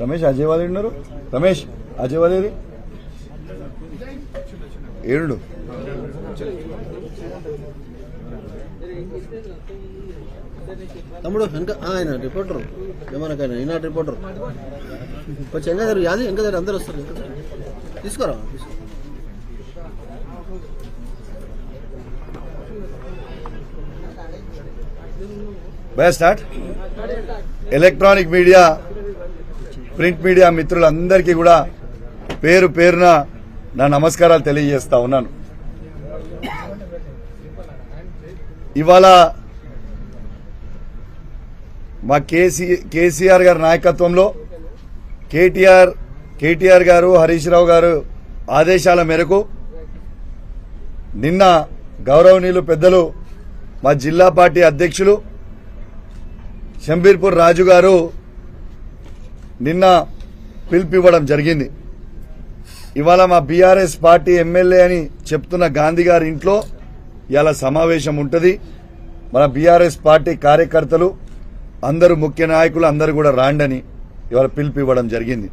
రమేష్ అజయ్ వాళ్ళు ఉన్నారు రమేష్ అజయ్ ఏడు తమ్ముడు వెనక ఆయన రిపోర్టర్. ఏమనకైనా ఈనాడు రిపోర్టర్. కొంచెం ఎంక దగ్గర యాది ఎంక దగ్గర అందరు వస్తారు. తీసుకోరా? తీసుకో. Bye start. Electronic media print media మిత్రులందరికీ కూడా పేరు పేరున నా నమస్కారాలు తెలియజేస్తా ఉన్నాను. ఇవాళ మా కేసీ కేసీఆర్ గారి నాయకత్వంలో కేటీఆర్ కేటీఆర్ గారు హరీష్ రావు గారు ఆదేశాల మేరకు నిన్న గౌరవనీయులు పెద్దలు మా జిల్లా పార్టీ అధ్యక్షులు షంబీర్పూర్ రాజు గారు నిన్న పిలిపివ్వడం జరిగింది. ఇవాళ మా బీఆర్ఎస్ పార్టీ ఎమ్మెల్యే అని చెప్తున్న గాంధీ గారి ఇంట్లో ఇవాళ సమావేశం ఉంటుంది. మన బీఆర్ఎస్ పార్టీ కార్యకర్తలు అందరూ ముఖ్య నాయకులు అందరూ కూడా రాండని ఇవాళ పిలిపివ్వడం జరిగింది.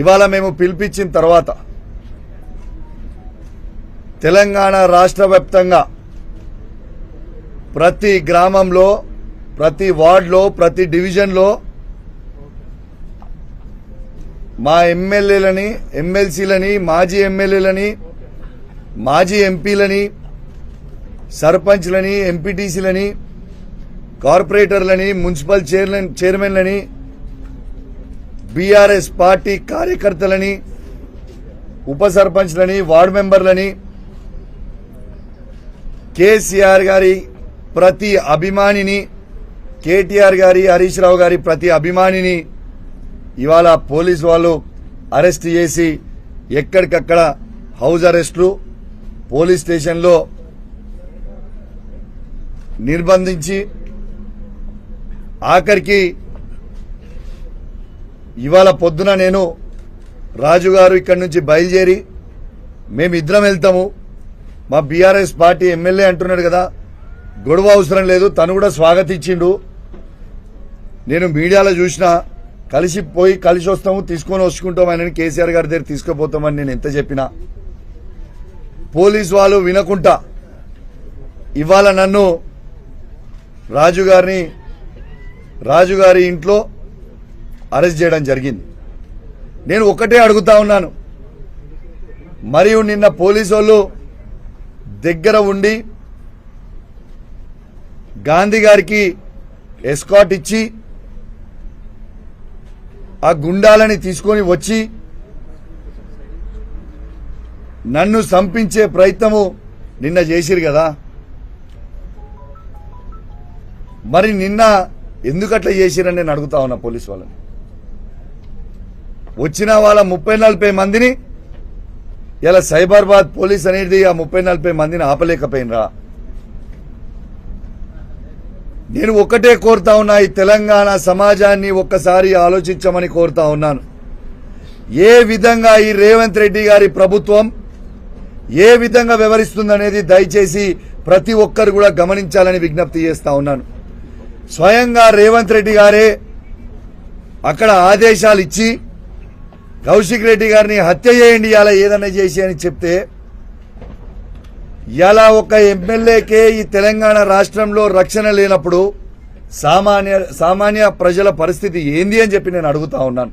ఇవాళ మేము పిలిపించిన తర్వాత తెలంగాణ రాష్ట్ర వ్యాప్తంగా ప్రతి గ్రామంలో ప్రతి వార్డులో ప్రతి డివిజన్లో మా ఎమ్మెల్యేలని ఎమ్మెల్సీలని మాజీ ఎమ్మెల్యేలని మాజీ ఎంపీలని సర్పంచ్లని ఎంపీటీసీలని కార్పొరేటర్లని మున్సిపల్ చైర్మన్ చైర్మన్లని బీఆర్ఎస్ పార్టీ కార్యకర్తలని ఉప సర్పంచ్లని వార్డు మెంబర్లని కేసీఆర్ గారి ప్రతి అభిమానిని కేటీఆర్ గారి హరీష్ రావు గారి ప్రతి అభిమానిని ఇవాళ పోలీసు వాళ్ళు అరెస్ట్ చేసి ఎక్కడికక్కడ హౌస్ అరెస్టులు పోలీస్ స్టేషన్లో నిర్బంధించి ఆఖరికి ఇవాళ పొద్దున నేను రాజు గారు ఇక్కడి నుంచి బయలుదేరి మేమిద్దరం వెళ్తాము. మా బీఆర్ఎస్ పార్టీ ఎమ్మెల్యే అంటున్నాడు కదా గొడవ అవసరం లేదు తను కూడా స్వాగతించిండు. నేను మీడియాలో చూసిన కలిసిపోయి కలిసి వస్తాము తీసుకొని వచ్చుకుంటాం ఆయన కేసీఆర్ గారి దగ్గర తీసుకుపోతామని నేను ఎంత చెప్పినా. పోలీసు వాళ్ళు వినకుంటా ఇవాళ నన్ను రాజు గారిని ఇంట్లో అరెస్ట్ చేయడం జరిగింది. నేను ఒకటే అడుగుతా ఉన్నాను. మరియు నిన్న పోలీసు వాళ్ళు దగ్గర ఉండి గాంధీ గారికి ఎస్కాట్ ఇచ్చి ఆ గుండాలని తీసుకొని వచ్చి నన్ను సంపించే ప్రయత్నము నిన్న చేసిరు కదా. మరి నిన్న ఎందుకట్లా చేసిరని నేను అడుగుతా ఉన్నా పోలీస్ వాళ్ళని. వచ్చిన వాళ్ళ ముప్పై నలభై మందిని ఇలా సైబరాబాద్ పోలీస్ అనేది ఆ ముప్పై నలభై మందిని ఆపలేకపోయినరా. నేను ఒక్కటే కోరుతా ఉన్నా ఈ తెలంగాణ సమాజాన్ని ఒక్కసారి ఆలోచించమని కోరుతా ఉన్నాను. ఏ విధంగా ఈ రేవంత్ రెడ్డి గారి ప్రభుత్వం ఏ విధంగా వ్యవహరిస్తుందనేది దయచేసి ప్రతి ఒక్కరు కూడా గమనించాలని విజ్ఞప్తి చేస్తా ఉన్నాను. స్వయంగా రేవంత్ రెడ్డి గారే అక్కడ ఆదేశాలు ఇచ్చి కౌశిక్ రెడ్డి గారిని హత్య చేయండి ఇలా ఏదన్నా చేసి అని చెప్తే ఇలా ఒక ఎమ్మెల్యేకే ఈ తెలంగాణ రాష్ట్రంలో రక్షణ లేనప్పుడు సామాన్య సామాన్య ప్రజల పరిస్థితి ఏంది అని చెప్పి నేను అడుగుతా ఉన్నాను.